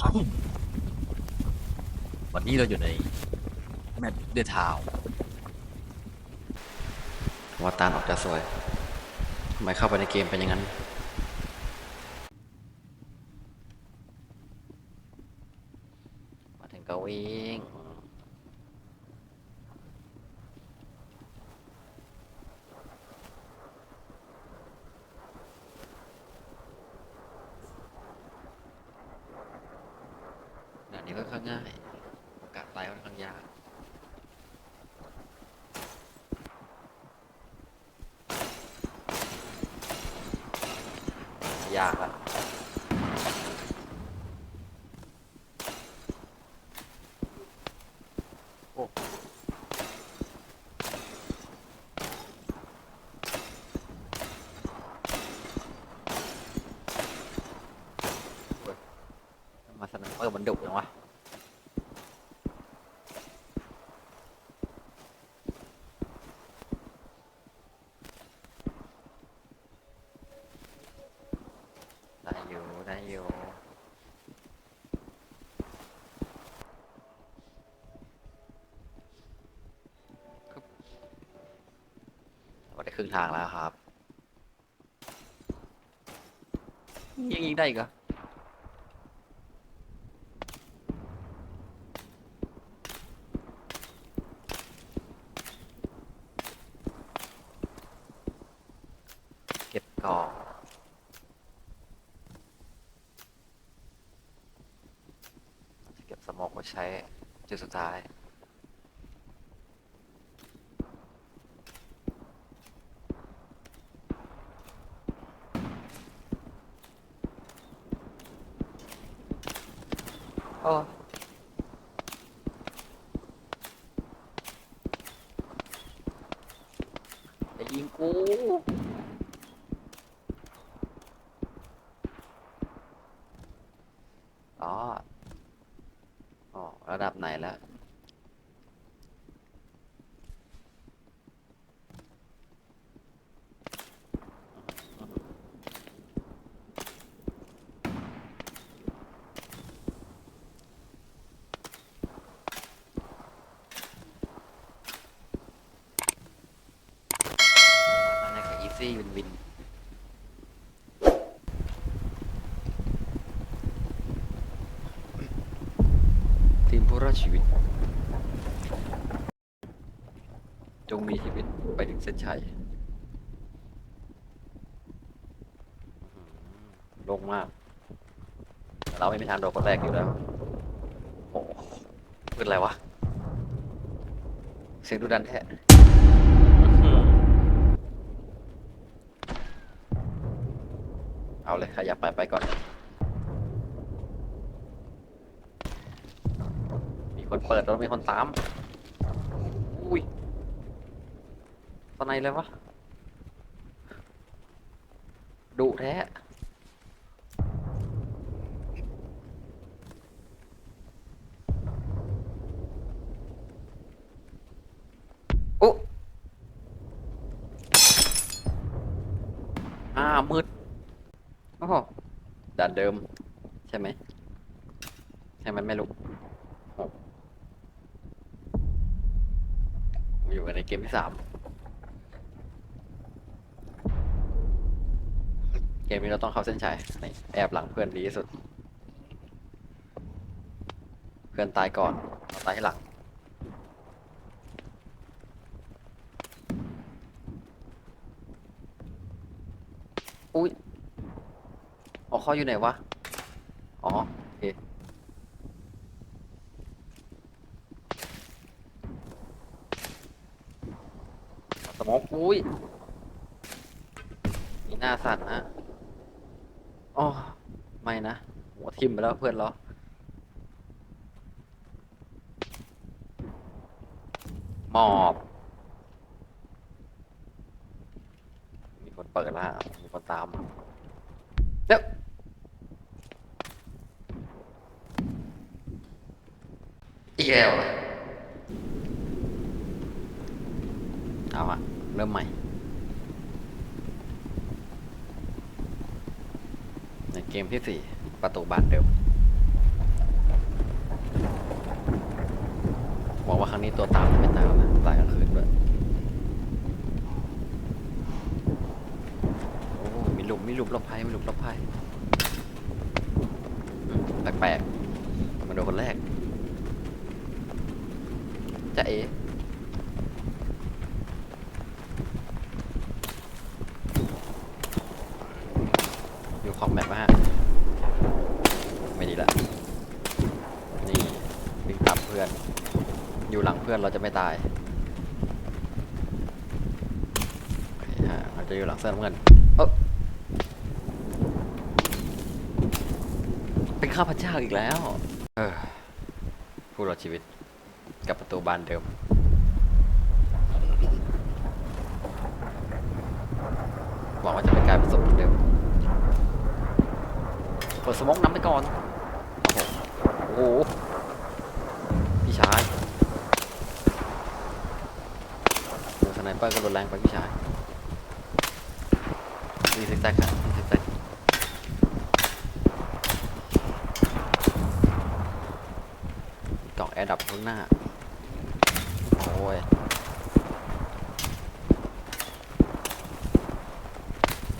วันนี้เราอยู่ในแมปเดอะทาวว่าตาลออกจะสวยทำไมเข้าไปในเกมเป็นอย่างนั้น มาถึงก็วิ่ง ด่างง่ายโอกาสตายค่อนข้างยากยากละโอ้เว้ยมาสนามเออมันดุจังวะ ได้อยู่ได้อยู่ครับเราได้ครึ่งทางแล้วครับ ยังยิงได้อีกเหรอเก็บกล่อง จะ เก็บสโมองไว้ใช้จุดสุดท้าย โอ้จะยิงกู อ๋อ อ๋อ ระดับไหนแล้ว อันนี้ก็อีซี่วินวิน ทีมผู้รอด ชีวิต จงมีชีวิตไปถึงเส้นชัย ลงมาก เราไม่มีทางโดนคนแรกอยู่แล้ว โอ้ขึ้นอะไรวะ เสียงดูดันแท้เอาเลยใครอยากไปไปก่อน มีคนเปิดแล้วมีคนตาม อุ้ยตอนไหนเลยวะ ดุแท้โอ้อามืด โอ้โหด่านเดิม ใช่ไหม ใช่ไหมไม่รู้ อยู่กันในเกมที่สามเกมนี้เราต้องเข้าเส้นชัยนี่แอบหลังเพื่อนดีที่สุด เพื่อนตายก่อนเราตายให้หลังอุ้ยอ๋อเขาอยู่ไหนวะ อ๋อ โอเค สมองอุ้ยมีหน้าสั่นนะอ๋อไม่นะ หัวทิ่มไปแล้วเพื่อนเราหมอบ มีคนเปิดแล้วมีคนตามเดี๋ยวอีกแล้วเหรอเอาอะ เริ่มใหม่ ในเกมที่สี่ประตูบานเร็วหวังว่าครั้งนี้ตัวตามจะไม่ตายแล้วนะตายกลางคืนด้วยโอ้มีหลุมมีหลุมรบภัยมีหลุมรบภัยแปลกๆมาดูคนแรกจะเอ๋ อยู่ขอบแมปมาฮะไม่ดีละนี่วิ่งตามเพื่อน อยู่หลังเพื่อนเราจะไม่ตายเคฮะเราจะอยู่หลังเสื้อน้ำเงินเออเป็นข้าพเจ้าอีกแล้ว เออผู้รอดชีวิตกับประตูบานเดิมหวังว่าจะไม่กลายเป็นศพ เปิดสมองน้ำไปก่อน โอ้โห พี่ชายโดนสไนเปอร์ก็รุนแรงไปพี่ชายมีซิกแซกครับมีซิกแซกกล่องแอร์ดับข้างหน้า โอ้ย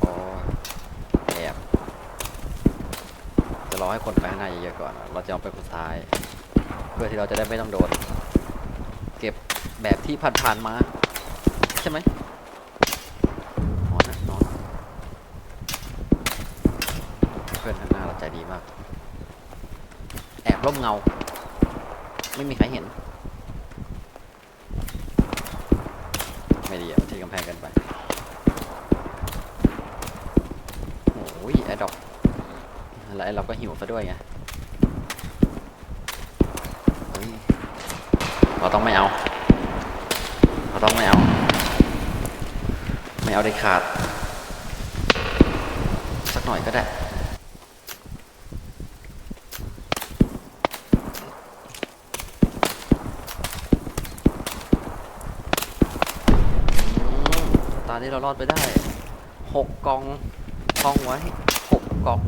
โอ้ยแอบ จะรอ ให้คนไปข้างหน้าเยอะๆก่อน เราจะเอาไปคนท้าย เพื่อที่เราจะได้ไม่ต้องโดน เก็บแบบที่ผ่านๆมา ใช่ไหมนอนนะนอนเพื่อนข้างหน้าเราใจดีมาก แอบร่มเงา ไม่มีใครเห็น ไม่ดีอะที่กำแพงกันไป โอ้ยแอดดอก แล้วเราก็หิวซะด้วยไงเราต้องไม่เอา เราต้องไม่เอา ไม่เอาได้ขาด สักหน่อยก็ได้อืมตาที่เรารอดไปได้หกกองท่องไว้หกกอง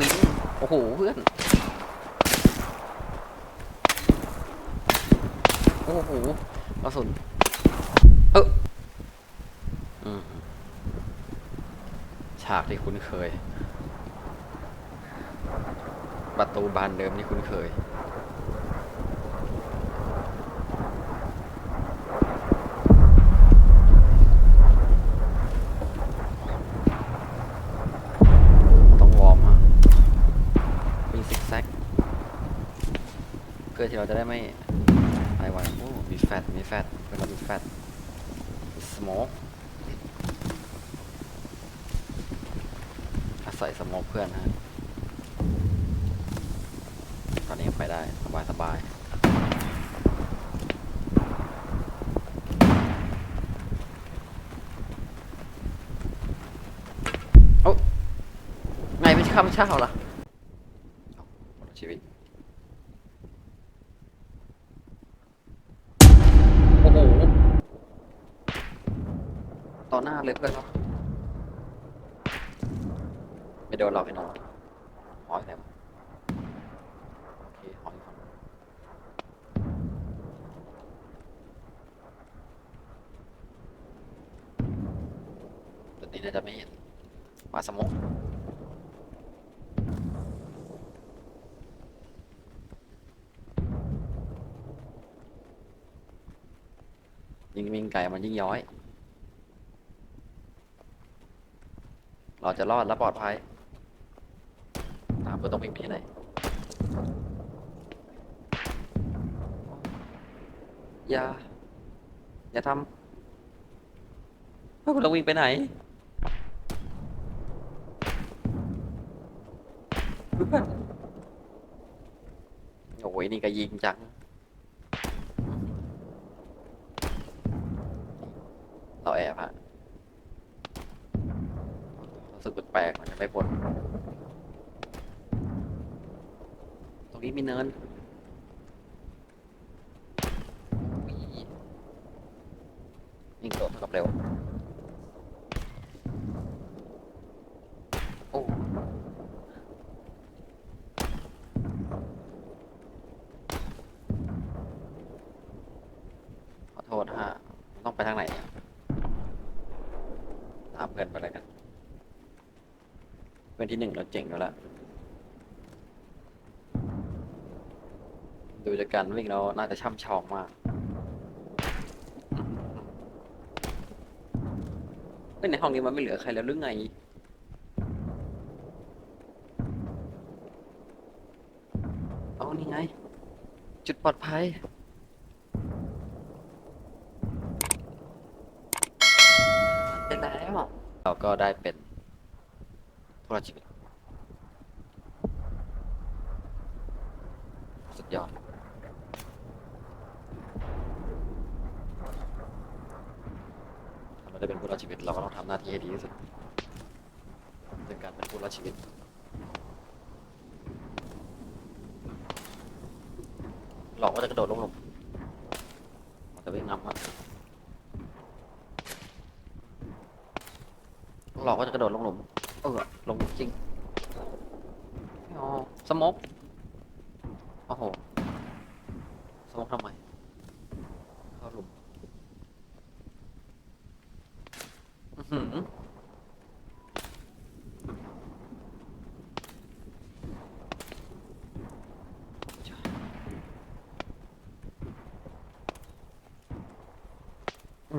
บิง โอ้โหเพื่อน โอ้โหกระสุนเอออืฉากที่คุ้นเคย ประตูบานเดิมที่คุ้นเคย ต้องวอร์มฮะวิ่งซิกแซกเพื่อ ที่เราจะได้ไม่อะไรวโอ้มีแฟตมีแฟตเพื่อนเรามีแฟตสโมกอาศัยสโมกเพื่อนฮะตอนนี้ไปได้สบายสบายโอ้ไงไม่ใช่ข้าพเจ้าเอาหมดชีวิต โอ้โห ต่ อหน้าเลยเพื่อนครับไม่โดนเราพี่น้องหอยแหลมโอเคหอยฝั่งตัวนี้น่าจะไม่เห็นมาสมองยิ่งวิ่งไก่มันยิ่งย้อย เราจะรอดและปลอดภัยตามเพื่อต้องวิ่งไปที่ไหนอย่าอย่าทำเฮ้ยเราวิ่งไปไหนเพื่อนโอ้ยนี่ก็ยิงจัง เราแอบฮะู้สึกแปลกๆมันจะไม่พ้นตรงนี้มีเนินยิงโดดกับเร็ว โอ้ขอโทษฮะ ต้องไปทางไหนตามเงินไปเลยกัน เพื่อนที่หนึ่งเราเจ๋งอยู่แล้วดูจากการวิ่งเราน่าจะช่ำชองมากเฮ้ยในห้องนี้มันไม่เหลือใครแล้วหรือไง เอานี่ไง จุดปลอดภัยเป็นแล้ว เราก็ได้เป็น ผู้รอดชีวิตสุดยอด เราได้เป็นผู้รอดชีวิต เราก็ต้องทำหน้าที่ให้ดีที่สุดในการเป็นผู้รอดชีวิต หลอกว่าจะกระโดดลงหลุมมันจะไม่งำอะหลอกว่าจะกระโดดลงหลุม เออลงจริงอ๋อสมกโอ้โหสมกทำไมเข้าหลุมอือหือ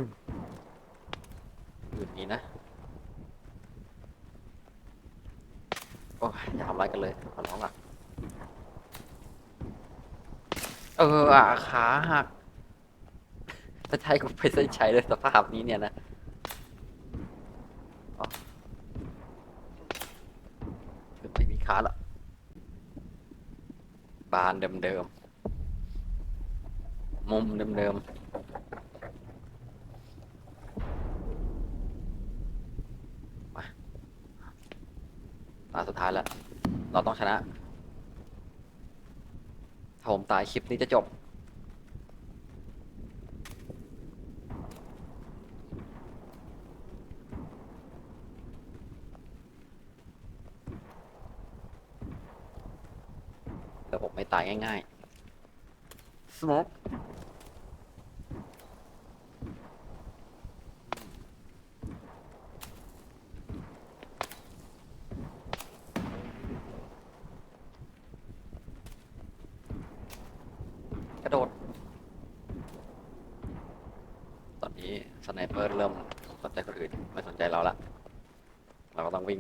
มอยู่นี้นะ โอ้ ยอย่าทำร้ายกันเลยขอร้องล่ะ เอออะขาหักถ้าใช้กูไปเส้นชัยเลยสภาพนี้เนี่ยนะไม่มีขาละบานเดิมๆ มุมเดิมๆมาตาสุดท้ายแล้ว เราต้องชนะ ถ้าผมตายคลิปนี้จะจบ แต่ผมไม่ตายง่ายๆ smoke กระโดด ตอนนี้สไนเปอร์เริ่มสนใจคนอื่น ไม่สนใจเราละ เราก็ต้อง วิ่ง